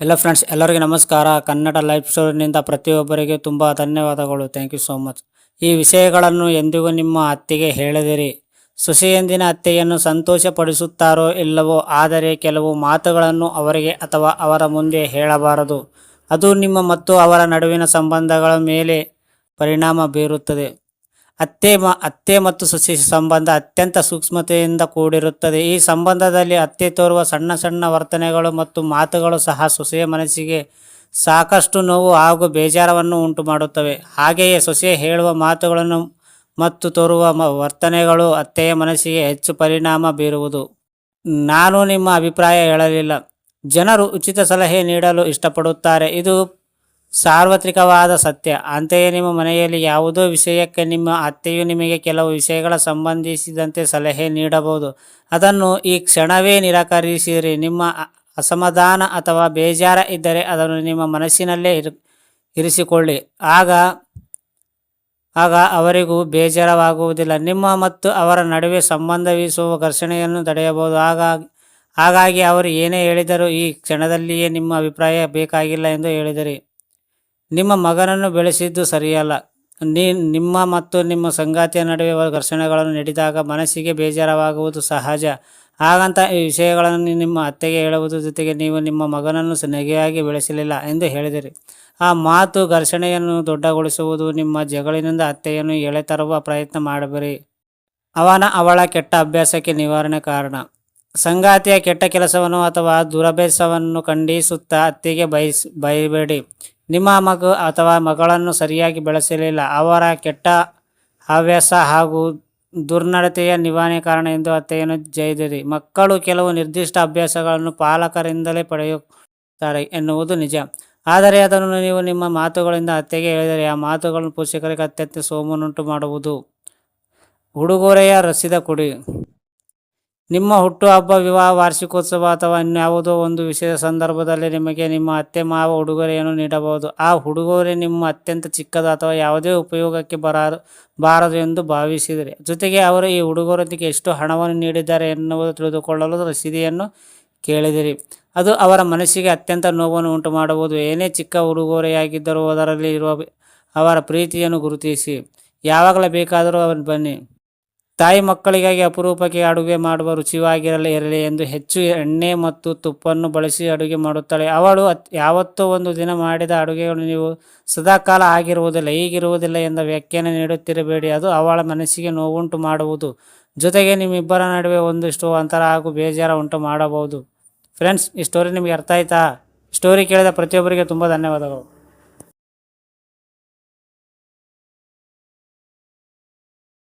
ಎಲ್ಲ ಫ್ರೆಂಡ್ಸ್ ಎಲ್ಲರಿಗೂ ನಮಸ್ಕಾರ. ಕನ್ನಡ ಲೈಫ್ ಸ್ಟೋರಿನಿಂದ ಪ್ರತಿಯೊಬ್ಬರಿಗೆ ತುಂಬ ಧನ್ಯವಾದಗಳು. ಥ್ಯಾಂಕ್ ಯು ಸೋ ಮಚ್ ಈ ವಿಷಯಗಳನ್ನು ಎಂದಿಗೂ ನಿಮ್ಮ ಅತ್ತೆಗೆ ಹೇಳದಿರಿ. ಸೊಸೆಯಂದಿನ ಅತ್ತೆಯನ್ನು ಸಂತೋಷಪಡಿಸುತ್ತಾರೋ ಇಲ್ಲವೋ, ಆದರೆ ಕೆಲವು ಮಾತುಗಳನ್ನು ಅವರಿಗೆ ಅಥವಾ ಅವರ ಮುಂದೆ ಹೇಳಬಾರದು. ಅದು ನಿಮ್ಮ ಮತ್ತು ಅವರ ನಡುವಿನ ಸಂಬಂಧಗಳ ಮೇಲೆ ಪರಿಣಾಮ ಬೀರುತ್ತದೆ. ಅತ್ತೆ ಮ, ಅತ್ತೆ ಮತ್ತು ಸೊಸೆ ಸಂಬಂಧ ಅತ್ಯಂತ ಸೂಕ್ಷ್ಮತೆಯಿಂದ ಕೂಡಿರುತ್ತದೆ. ಈ ಸಂಬಂಧದಲ್ಲಿ ಅತ್ತೆ ತೋರುವ ಸಣ್ಣ ಸಣ್ಣ ವರ್ತನೆಗಳು ಮತ್ತು ಮಾತುಗಳು ಸಹ ಸೊಸೆಯ ಮನಸ್ಸಿಗೆ ಸಾಕಷ್ಟು ನೋವು ಹಾಗೂ ಬೇಜಾರವನ್ನು ಉಂಟು ಮಾಡುತ್ತವೆ ಹಾಗೆಯೇ ಸೊಸೆ ಹೇಳುವ ಮಾತುಗಳನ್ನು ಮತ್ತು ತೋರುವ ವರ್ತನೆಗಳು ಅತ್ತೆಯ ಮನಸ್ಸಿಗೆ ಹೆಚ್ಚು ಪರಿಣಾಮ ಬೀರುವುದು. ನಾನು ನಿಮ್ಮ ಅಭಿಪ್ರಾಯ ಹೇಳಲಿಲ್ಲ. ಜನರು ಉಚಿತ ಸಲಹೆ ನೀಡಲು ಇಷ್ಟಪಡುತ್ತಾರೆ. ಇದು ಸಾರ್ವತ್ರಿಕವಾದ ಸತ್ಯ. ಅಂತೆಯೇ ನಿಮ್ಮ ಮನೆಯಲ್ಲಿ ಯಾವುದೋ ವಿಷಯಕ್ಕೆ ನಿಮ್ಮ ಅತ್ತೆಯು ನಿಮಗೆ ಕೆಲವು ವಿಷಯಗಳ ಸಂಬಂಧಿಸಿದಂತೆ ಸಲಹೆ ನೀಡಬಹುದು. ಅದನ್ನು ಈ ಕ್ಷಣವೇ ನಿರಾಕರಿಸಿರಿ. ನಿಮ್ಮ ಅಸಮಾಧಾನ ಅಥವಾ ಬೇಜಾರ ಇದ್ದರೆ ಅದನ್ನು ನಿಮ್ಮ ಮನಸ್ಸಿನಲ್ಲೇ ಇರು, ಇರಿಸಿಕೊಳ್ಳಿ. ಆಗ ಆಗ ಅವರಿಗೂ ಬೇಜಾರವಾಗುವುದಿಲ್ಲ. ನಿಮ್ಮ ಮತ್ತು ಅವರ ನಡುವೆ ಸಂಬಂಧವಿಸುವ ಘರ್ಷಣೆಯನ್ನು ತಡೆಯಬಹುದು. ಹಾಗಾಗಿ ಹಾಗಾಗಿ ಅವರು ಏನೇ ಹೇಳಿದರೂ ಈ ಕ್ಷಣದಲ್ಲಿಯೇ ನಿಮ್ಮ ಅಭಿಪ್ರಾಯ ಬೇಕಾಗಿಲ್ಲ ಎಂದು ಹೇಳಿದರೆ. ನಿಮ್ಮ ಮಗನನ್ನು ಬೆಳೆಸಿದ್ದು ಸರಿಯಲ್ಲ. ನೀ, ನಿಮ್ಮ ಮತ್ತು ನಿಮ್ಮ ಸಂಗಾತಿಯ ನಡುವೆ ಘರ್ಷಣೆಗಳನ್ನು ನೀಡಿದಾಗ ಮನಸ್ಸಿಗೆ ಬೇಜಾರವಾಗುವುದು ಸಹಜ. ಹಾಗಂತ ಈ ವಿಷಯಗಳನ್ನು ನಿಮ್ಮ ಅತ್ತೆಗೆ ಹೇಳುವುದರ ಜೊತೆಗೆ ನೀವು ನಿಮ್ಮ ಮಗನನ್ನು ನೆಗೆಯಾಗಿ ಬೆಳೆಸಲಿಲ್ಲ ಎಂದು ಹೇಳಿದಿರಿ. ಆ ಮಾತು ಘರ್ಷಣೆಯನ್ನು ದೊಡ್ಡಗೊಳಿಸುವುದು ನಿಮ್ಮ ಜಗಳಿನಿಂದ ಅತ್ತೆಯನ್ನು ಎಳೆ ತರುವ ಪ್ರಯತ್ನ ಮಾಡಬೇಡಿ. ಅವನ, ಅವಳ ಕೆಟ್ಟ ಅಭ್ಯಾಸಕ್ಕೆ ನಿವಾರಣೆ ಕಾರಣ. ಸಂಗಾತಿಯ ಕೆಟ್ಟ ಕೆಲಸವನ್ನು ಅಥವಾ ದುರಭ್ಯಾಸವನ್ನು ಖಂಡಿಸುತ್ತಾ ಅತ್ತೆಗೆ ಬಯಸ್, ಬಯಬೇಡಿ. ನಿಮ್ಮ ಮಗ ಅಥವಾ ಮಗಳನ್ನು ಸರಿಯಾಗಿ ಬೆಳೆಸಲಿಲ್ಲ. ಅವರ ಕೆಟ್ಟ ಹವ್ಯಾಸ ಹಾಗೂ ದುರ್ನಡತೆಯ ನಿವಾರಣೆ ಕಾರಣ ಎಂದು ಅತ್ತೆಯನ್ನು ಜೈದಿರಿ ಮಕ್ಕಳು ಕೆಲವು ನಿರ್ದಿಷ್ಟ ಅಭ್ಯಾಸಗಳನ್ನು ಪಾಲಕರಿಂದಲೇ ಪಡೆಯುತ್ತಾರೆ ಎನ್ನುವುದು ನಿಜ. ಆದರೆ ಅದನ್ನು ನೀವು ನಿಮ್ಮ ಮಾತುಗಳಿಂದ ಅತ್ತೆಗೆ ಹೇಳಿದರೆ ಆ ಮಾತುಗಳನ್ನು ಪೋಷಕರಿಗೆ ಅತ್ಯಂತ ಸೋಮನ್ನುಂಟು ಮಾಡುವುದು ಉಡುಗೊರೆಯ ರಸಿದ ಕೊಡಿ. ನಿಮ್ಮ ಹುಟ್ಟುಹಬ್ಬ, ವಿವಾಹ, ವಾರ್ಷಿಕೋತ್ಸವ ಅಥವಾ ಇನ್ಯಾವುದೋ ಒಂದು ವಿಷಯದ ಸಂದರ್ಭದಲ್ಲಿ ನಿಮಗೆ ನಿಮ್ಮ ಅತ್ತೆ, ಮಾವ, ಉಡುಗೊರೆಯನ್ನು ನೀಡಬಹುದು. ಆ ಉಡುಗೊರೆ ನಿಮ್ಮ ಅತ್ಯಂತ ಚಿಕ್ಕದ ಅಥವಾ ಯಾವುದೇ ಉಪಯೋಗಕ್ಕೆ ಬರಾರು ಬಾರದು ಎಂದು ಭಾವಿಸಿದರೆ. ಜೊತೆಗೆ ಅವರು ಈ ಉಡುಗೊರೆಗೆ ಎಷ್ಟು ಹಣವನ್ನು ನೀಡಿದ್ದಾರೆ ಎನ್ನುವುದು ತಿಳಿದುಕೊಳ್ಳಲು ರಸೀದಿಯನ್ನು ಕೇಳಿದಿರಿ. ಅದು ಅವರ ಮನಸ್ಸಿಗೆ ಅತ್ಯಂತ ನೋವನ್ನು ಉಂಟು ಮಾಡಬಹುದು ಏನೇ ಚಿಕ್ಕ ಉಡುಗೊರೆಯಾಗಿದ್ದರೂ ಅದರಲ್ಲಿ ಇರುವ ಅವರ ಪ್ರೀತಿಯನ್ನು ಗುರುತಿಸಿ. ಯಾವಾಗಲೇ ಬೇಕಾದರೂ ಅವರು ಬನ್ನಿ. ತಾಯಿ ಮಕ್ಕಳಿಗಾಗಿ ಅಪರೂಪಕ್ಕೆ ಅಡುಗೆ ಮಾಡುವ ರುಚಿಯಾಗಿರಲಿ ಇರಲಿ ಎಂದು ಹೆಚ್ಚು ಎಣ್ಣೆ ಮತ್ತು ತುಪ್ಪನ್ನು ಬಳಸಿ ಅಡುಗೆ ಮಾಡುತ್ತಾಳೆ. ಅವಳು ಯಾವತ್ತೋ ಒಂದು ದಿನ ಮಾಡಿದ ಅಡುಗೆಗಳು ನೀವು ಸದಾಕಾಲ ಆಗಿರುವುದಿಲ್ಲ ಹೀಗಿರುವುದಿಲ್ಲ ಎಂದ ವ್ಯಾಖ್ಯಾನ ನೀಡುತ್ತಿರಬೇಡಿ. ಅದು ಅವಳ ಮನಸ್ಸಿಗೆ ನೋವುಂಟು ಮಾಡುವುದು. ಜೊತೆಗೆ ನಿಮ್ಮಿಬ್ಬರ ನಡುವೆ ಒಂದಿಷ್ಟು ಅಂತರ ಹಾಗೂ ಬೇಜಾರ ಉಂಟು ಮಾಡಬಹುದು. ಫ್ರೆಂಡ್ಸ್, ಈ ಸ್ಟೋರಿ ನಿಮಗೆ ಅರ್ಥ ಆಯ್ತಾ? ಸ್ಟೋರಿ ಕೇಳಿದ ಪ್ರತಿಯೊಬ್ಬರಿಗೆ ತುಂಬ ಧನ್ಯವಾದಗಳು.